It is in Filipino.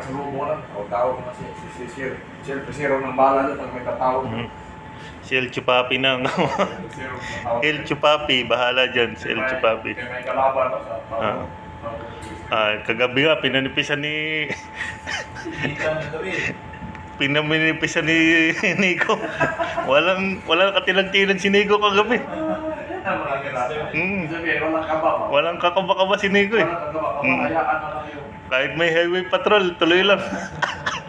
May kasalubong lang, o tawag mo na si, si, si, si, Siyempre, zero ng bala doon pag may tatawag. Mm. Si El Chupapi na. Tawag. El Chupapi, bahala dyan. Si El Chupapi. Kaya may kalaban sa Ah. Ah, kagabi nga, pinanipisan ni... pinaminipisan ni Nico. Walang, walang katilang-tilang si Nico kagabi. Mm. Sabihin, walang kaba ba? Walang kakaba-kaba si Nico eh. Walang kaba. Mm. Hayaan na lang yung Kahit may highway patrol, tuloy lang.